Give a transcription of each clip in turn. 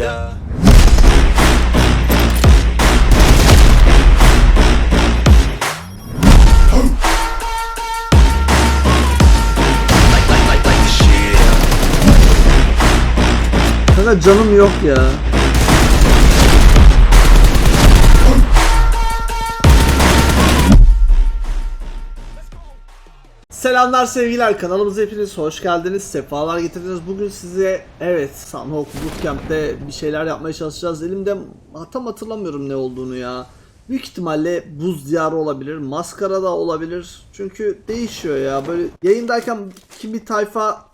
up. Kanka canım yok ya. Selamlar sevgiler kanalımıza hepiniz hoş geldiniz. Sefalar getirdiniz. Bugün size evet Sunhawk Bootcamp'te bir şeyler yapmaya çalışacağız. Elimde tam hatırlamıyorum ne olduğunu ya. Büyük ihtimalle buz diyarı olabilir maskara da olabilir. Çünkü değişiyor ya. Böyle yayındayken kimi tayfa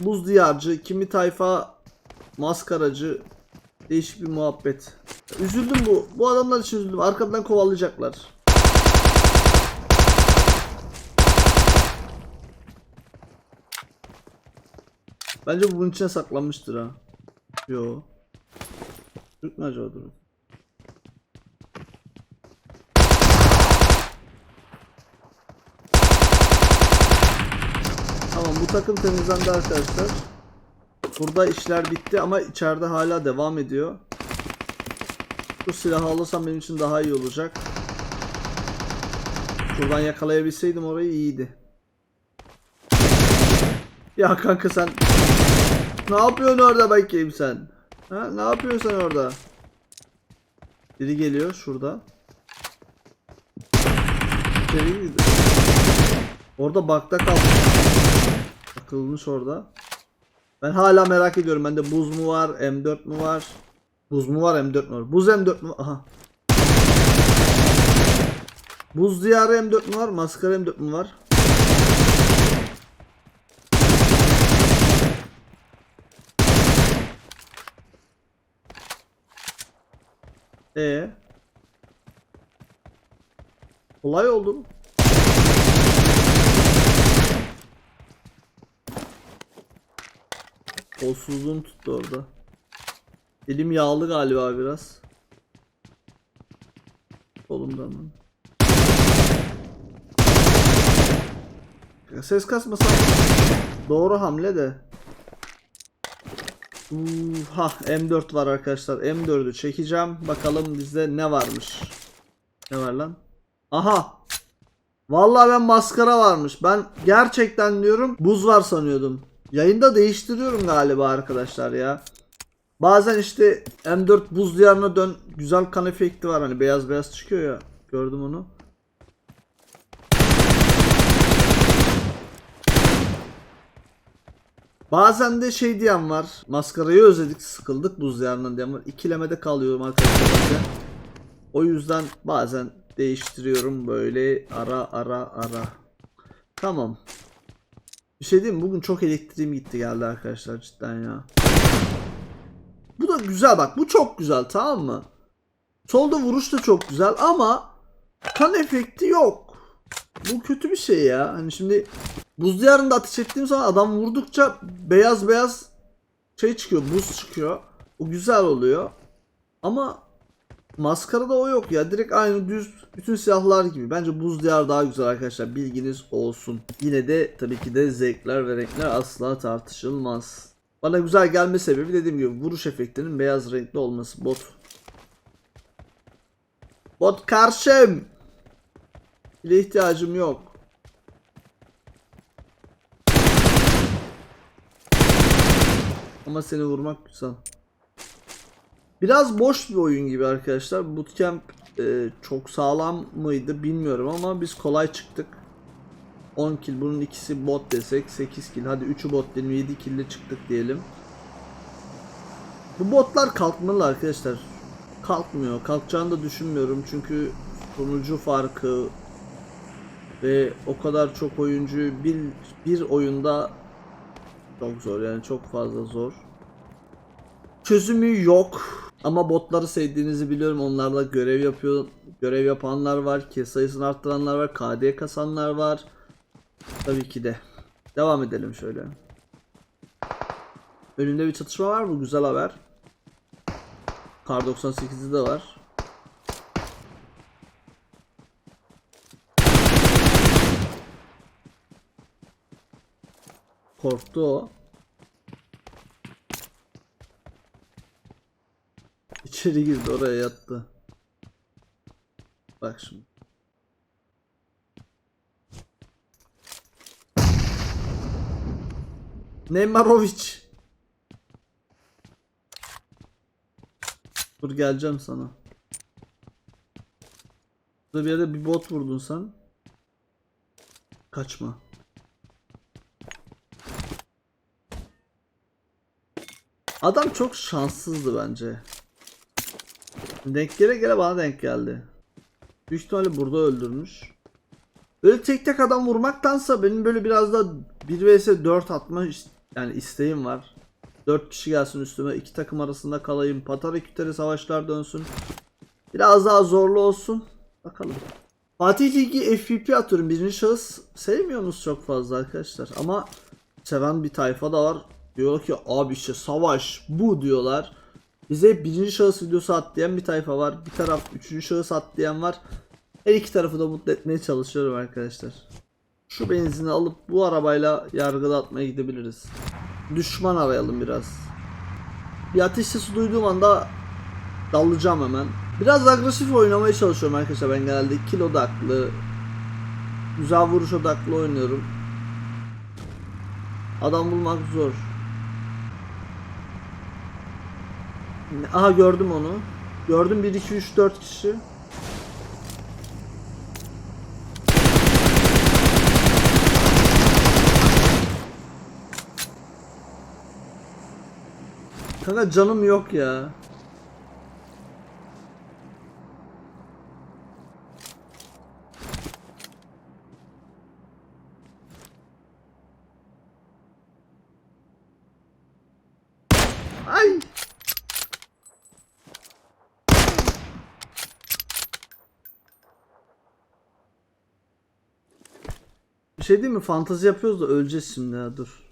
buz diyarcı kimi tayfa maskaracı. Değişik bir muhabbet. Üzüldüm bu. Bu adamlar için üzüldüm. Arkadan kovalayacaklar Bence bu bunun içine saklanmıştır ha. Yo. Türk mü acaba durun? Tamam bu takım temizlendi arkadaşlar. Burada işler bitti ama içeride hala devam ediyor. Bu silahı alırsam benim için daha iyi olacak. Şuradan yakalayabilseydim orayı iyiydi. Ya kanka sen ne yapıyorsun orada bakayım sen? Ha ne yapıyorsun sen orada? Biri geliyor şurada. Orada bakta kalmış. Takılmış orada. Ben hala merak ediyorum. Bende buz mu var? M4 mu var? Buz mu var? M4 mü var? Buz M4 mü? Aha. Buz diyarı M4 mü var? Maskara M4 mü var? E Kolay oldu. mu? Kolsuzluğum tuttu orada. Elim yağlı galiba biraz. Ya Ses kasmasa doğru hamle de. Ha M4 var arkadaşlar. M4'ü çekeceğim. Bakalım bizde ne varmış. Ne var lan? Aha. Vallahi ben maskara varmış. Ben gerçekten diyorum buz var sanıyordum. Yayında değiştiriyorum galiba arkadaşlar ya. Bazen işte M4 buz diyarına dön güzel kan efekti var hani beyaz beyaz çıkıyor ya. Gördüm onu. Bazen de şey diyen var. Maskarayı özledik, sıkıldık buz diyarından diyen var. İkilemede kalıyorum arkadaşlar. O yüzden bazen değiştiriyorum böyle ara ara ara. Tamam. Bir şey diyeyim? Bugün çok elektriğim gitti geldi arkadaşlar cidden ya. Bu da güzel bak. Bu çok güzel tamam mı? Solda vuruş da çok güzel ama kan efekti yok. Bu kötü bir şey ya. Hani şimdi buz diyarında ateş ettiğim zaman adam vurdukça beyaz beyaz şey çıkıyor, buz çıkıyor. O güzel oluyor. Ama maskarada o yok ya. Direkt aynı düz bütün silahlar gibi. Bence buz diyar daha güzel arkadaşlar. Bilginiz olsun. Yine de tabii ki de zevkler ve renkler asla tartışılmaz. Bana güzel gelme sebebi dediğim gibi vuruş efektinin beyaz renkli olması. Bot. Bot karşım. Bile ihtiyacım yok. Ama seni vurmak güzel. Biraz boş bir oyun gibi arkadaşlar. Bootcamp e, çok sağlam mıydı bilmiyorum ama biz kolay çıktık. 10 kill bunun ikisi bot desek 8 kill hadi 3'ü bot diyelim 7 kill çıktık diyelim. Bu botlar kalkmalı arkadaşlar. Kalkmıyor. Kalkacağını da düşünmüyorum çünkü sonucu farkı ve o kadar çok oyuncuyu bir, bir oyunda çok zor yani çok fazla zor. Çözümü yok. Ama botları sevdiğinizi biliyorum. Onlarla görev yapıyor. Görev yapanlar var. Kill sayısını arttıranlar var. KD kasanlar var. Tabii ki de. Devam edelim şöyle. Önünde bir çatışma var mı? Güzel haber. Kar 98'de de var. Korktu o. içeri girdi oraya yattı. Bak şimdi. Neymarovic. Dur geleceğim sana. Burada bir yere bir bot vurdun sen. Kaçma. Adam çok şanssızdı bence. Denk gele gele bana denk geldi. Büyük ihtimalle burada öldürmüş. Böyle tek tek adam vurmaktansa benim böyle biraz da 1 vs 4 atma yani isteğim var. 4 kişi gelsin üstüme, iki takım arasında kalayım, patar ekipleri savaşlar dönsün. Biraz daha zorlu olsun. Bakalım. Fatih Ligi FPP atıyorum. Birinci şahıs sevmiyorsunuz çok fazla arkadaşlar. Ama seven bir tayfa da var. Diyor ki abi işte savaş bu diyorlar. Bize birinci şahıs videosu at diyen bir tayfa var. Bir taraf üçüncü şahıs at diyen var. Her iki tarafı da mutlu etmeye çalışıyorum arkadaşlar. Şu benzini alıp bu arabayla yargılatmaya gidebiliriz. Düşman arayalım biraz. Bir ateş sesi duyduğum anda dalacağım hemen. Biraz agresif oynamaya çalışıyorum arkadaşlar ben genelde kill odaklı güzel vuruş odaklı oynuyorum. Adam bulmak zor. Aha gördüm onu. Gördüm 1 2 3 4 kişi. Kanka canım yok ya. Bir şey değil mi? Fantezi yapıyoruz da öleceğiz şimdi ya dur.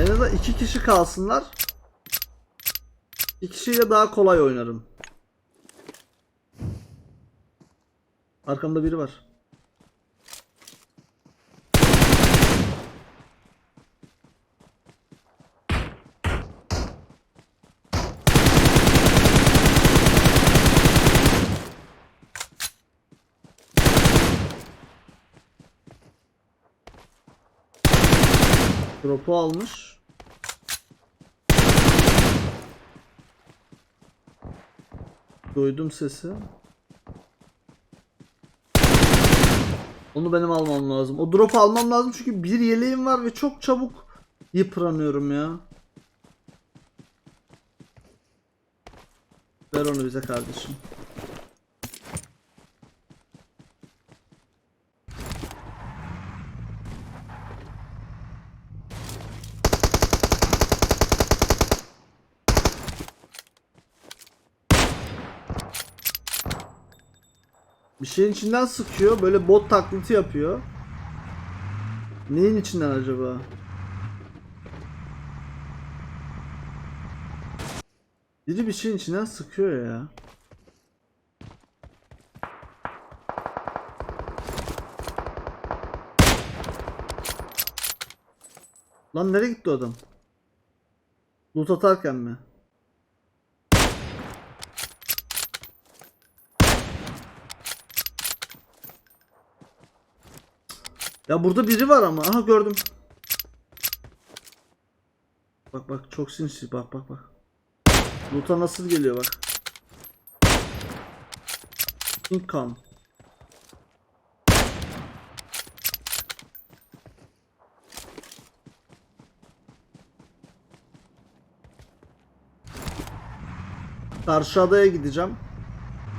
En azından iki kişi kalsınlar. İki kişiyle daha kolay oynarım. Arkamda biri var. Drop'u almış. Duydum sesi. Onu benim almam lazım. O drop'u almam lazım çünkü bir yeleğim var ve çok çabuk yıpranıyorum ya. Ver onu bize kardeşim. Şeyin içinden sıkıyor. Böyle bot taklidi yapıyor. Neyin içinden acaba? Biri bir şeyin içinden sıkıyor ya. Lan nereye gitti adam? Loot atarken mi? Ya burada biri var ama. Aha gördüm. Bak bak çok sinsi. Bak bak bak. Loot'a nasıl geliyor bak. King Kong. Karşı adaya gideceğim.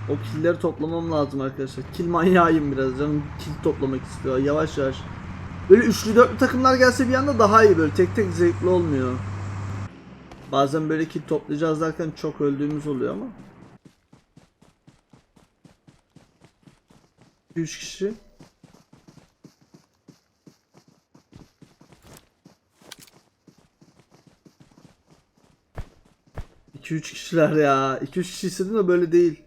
O killleri toplamam lazım arkadaşlar. Kill manyağıyım biraz canım. Kill toplamak istiyor yavaş yavaş. Böyle üçlü dörtlü takımlar gelse bir anda daha iyi böyle tek tek zevkli olmuyor. Bazen böyle kill toplayacağız derken çok öldüğümüz oluyor ama. 3 kişi. İki üç kişiler ya. 2 üç kişi istedim de böyle değil.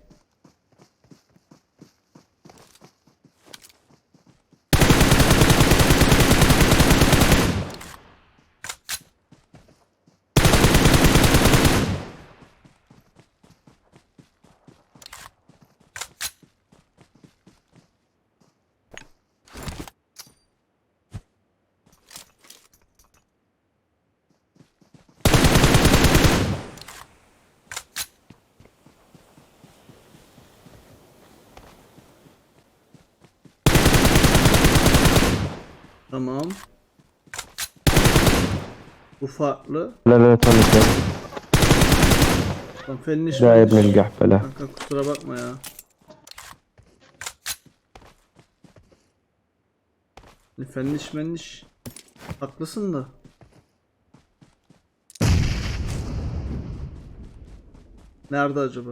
Tamam. Bu farklı. لا لا تونس Lan fenliş لا يا fenliş. ابن القحبلة Kanka kusura bakma ya. Fenliş menliş. Haklısın da. Nerede acaba?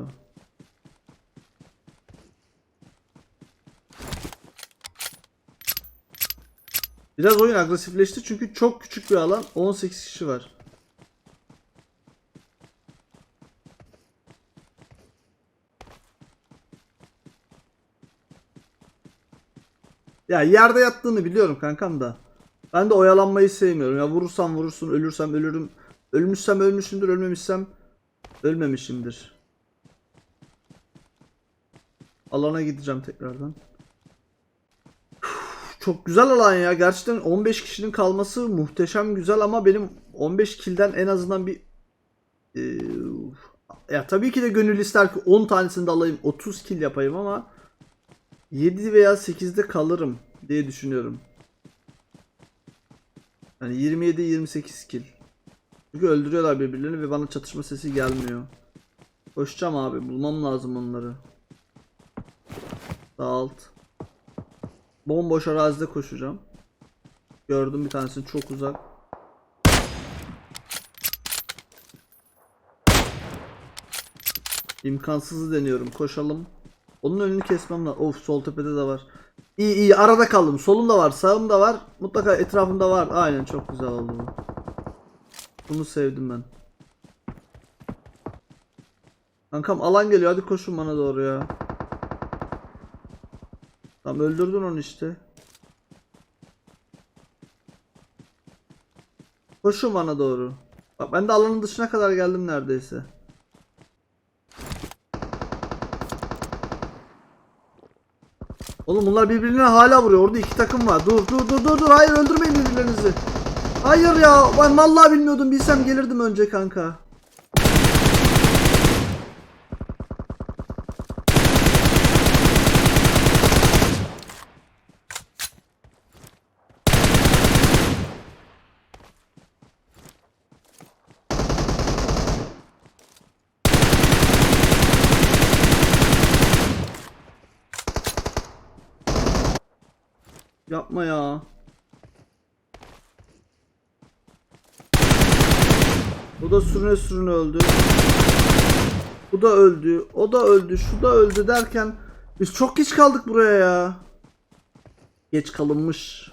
Biraz oyun agresifleşti çünkü çok küçük bir alan. 18 kişi var. Ya yerde yattığını biliyorum kankam da. Ben de oyalanmayı sevmiyorum. Ya vurursam vurursun, ölürsem ölürüm. Ölmüşsem ölmüşümdür, ölmemişsem ölmemişimdir. Alana gideceğim tekrardan. Çok güzel alan ya. Gerçekten 15 kişinin kalması muhteşem güzel ama benim 15 kilden en azından bir Ee, ya tabii ki de gönül ister ki 10 tanesini de alayım 30 kill yapayım ama 7 veya 8'de kalırım diye düşünüyorum. Yani 27-28 kill. Çünkü öldürüyorlar birbirlerini ve bana çatışma sesi gelmiyor. Koşacağım abi bulmam lazım onları. Sağ alt. Bomboş arazide koşacağım. Gördüm bir tanesini çok uzak. İmkansızı deniyorum. Koşalım. Onun önünü kesmem lazım. Of sol tepede de var. İyi iyi arada kaldım. Solumda var, sağımda var. Mutlaka etrafımda var. Aynen çok güzel oldu bu. Bunu sevdim ben. Kankam alan geliyor. Hadi koşun bana doğru ya. Tamam öldürdün onu işte. Koşun bana doğru. Bak ben de alanın dışına kadar geldim neredeyse. Oğlum bunlar birbirine hala vuruyor. Orada iki takım var. Dur dur dur dur dur. Hayır öldürmeyin birbirlerinizi. Hayır ya. Ben vallahi bilmiyordum. Bilsem gelirdim önce kanka. Yapma ya. Bu da sürüne sürüne öldü. Bu da öldü. O da öldü. Şu da öldü derken biz çok geç kaldık buraya ya. Geç kalınmış.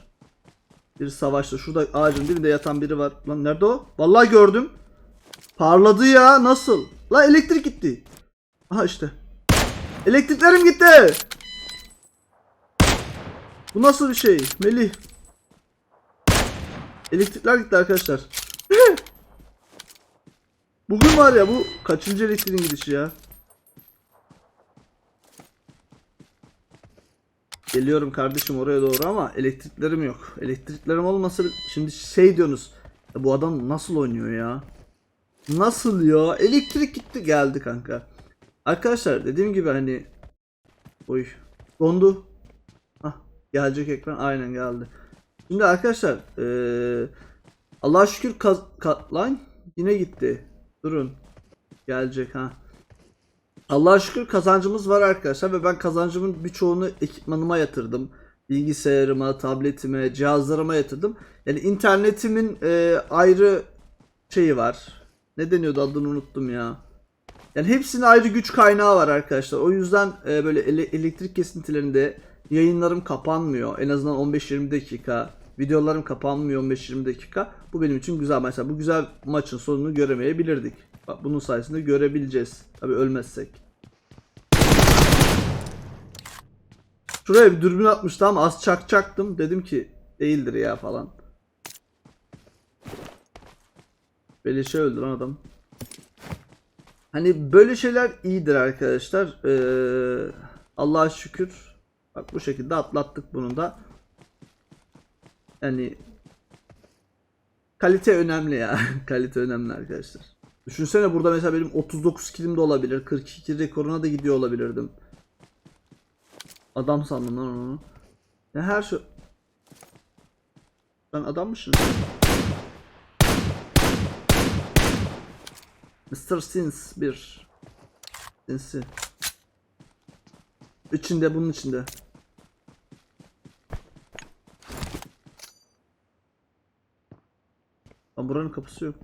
Bir savaşta. Şurada ağacın dibinde yatan biri var. Lan nerede o? Vallahi gördüm. Parladı ya. Nasıl? La elektrik gitti. Aha işte. Elektriklerim gitti. Bu nasıl bir şey? Melih. Elektrikler gitti arkadaşlar. Bugün var ya bu kaçıncı elektriğin gidişi ya? Geliyorum kardeşim oraya doğru ama elektriklerim yok. Elektriklerim olmasa şimdi şey diyorsunuz. "Ya bu adam nasıl oynuyor ya? Nasıl ya? Elektrik gitti geldi kanka. Arkadaşlar dediğim gibi hani Oy. Dondu. Gelecek ekran aynen geldi. Şimdi arkadaşlar eee Allah'a şükür kaz ka- lan yine gitti. Durun. Gelecek ha. Allah'a şükür kazancımız var arkadaşlar ve ben kazancımın birçoğunu ekipmanıma yatırdım. Bilgisayarıma, tabletime, cihazlarıma yatırdım. Yani internetimin eee, ayrı şeyi var. Ne deniyordu adını unuttum ya. Yani hepsinin ayrı güç kaynağı var arkadaşlar. O yüzden e, böyle ele- elektrik kesintilerinde yayınlarım kapanmıyor. En azından 15-20 dakika. Videolarım kapanmıyor 15-20 dakika. Bu benim için güzel. Mesela bu güzel maçın sonunu göremeyebilirdik. Bak bunun sayesinde görebileceğiz. Tabi ölmezsek. Şuraya bir dürbün atmıştım az çakacaktım. Dedim ki değildir ya falan. Beleşe öldüren adam. Hani böyle şeyler iyidir arkadaşlar. Ee, Allah'a şükür. Bak bu şekilde atlattık bunu da. Yani kalite önemli ya. kalite önemli arkadaşlar. Düşünsene burada mesela benim 39 kilim de olabilir. 42 rekoruna da gidiyor olabilirdim. Adam sandım lan onu. Ya her şey Sen adam mısın? Mr. Sins 1 Sins'i İçinde bunun içinde Lan buranın kapısı yok.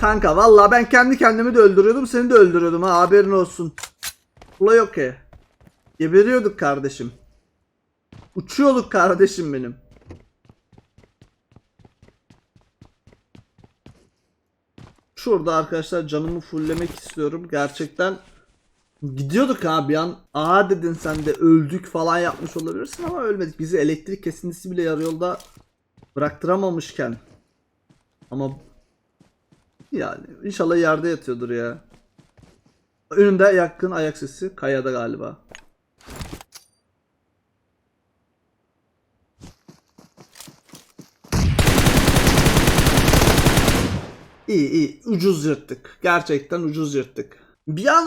Kanka vallahi ben kendi kendimi de öldürüyordum seni de öldürüyordum ha haberin olsun. Ula yok ki Geberiyorduk kardeşim. Uçuyorduk kardeşim benim. Şurada arkadaşlar canımı fulllemek istiyorum. Gerçekten gidiyorduk ha bir an. Aa dedin sen de öldük falan yapmış olabilirsin ama ölmedik. Bizi elektrik kesintisi bile yarı yolda bıraktıramamışken. Ama yani inşallah yerde yatıyordur ya. Önümde yakın ayak sesi. Kayada galiba. İyi iyi ucuz yırttık. Gerçekten ucuz yırttık. Bir an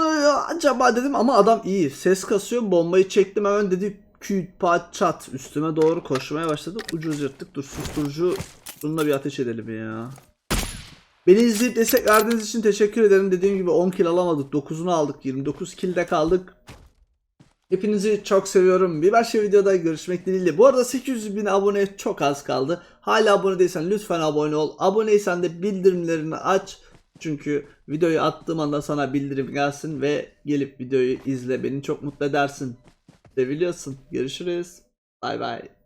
acaba dedim ama adam iyi. Ses kasıyor bombayı çektim hemen dedi küt pat çat üstüme doğru koşmaya başladı. Ucuz yırttık. Dur susturucu bununla bir ateş edelim ya. Beni izleyip destek verdiğiniz için teşekkür ederim. Dediğim gibi 10 kill alamadık. 9'unu aldık. 29 kill'de kaldık. Hepinizi çok seviyorum. Bir başka videoda görüşmek dileğiyle. Bu arada 800 bin abone çok az kaldı. Hala abone değilsen lütfen abone ol. Aboneysen de bildirimlerini aç. Çünkü videoyu attığım anda sana bildirim gelsin ve gelip videoyu izle. Beni çok mutlu edersin. Seviliyorsun. Görüşürüz. Bay bay.